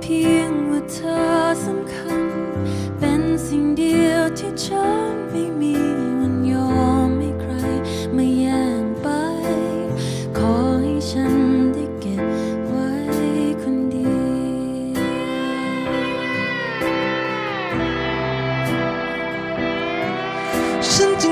เพียงว่าเธอสำคัญ เป็นสิ่งเดียวที่ฉันไม่มีวันยอมให้ใครไม่แย่งไป ขอให้ฉันได้เก็บไว้คนเดียว ฉันจึง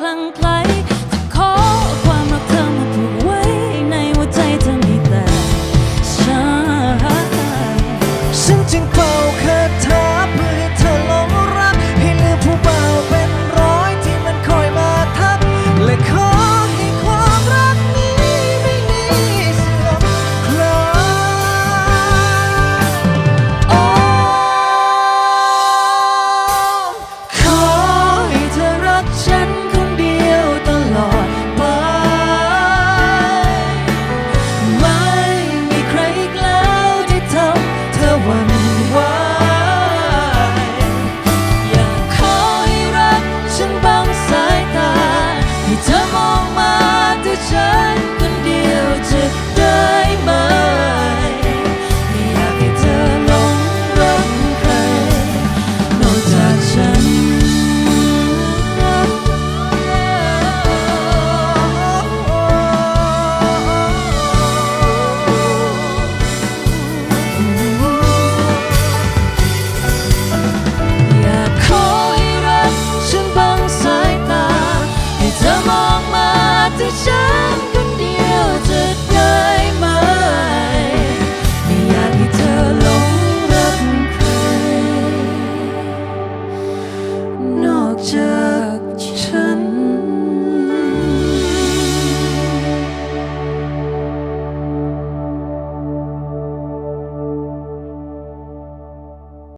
คลั่งไคล้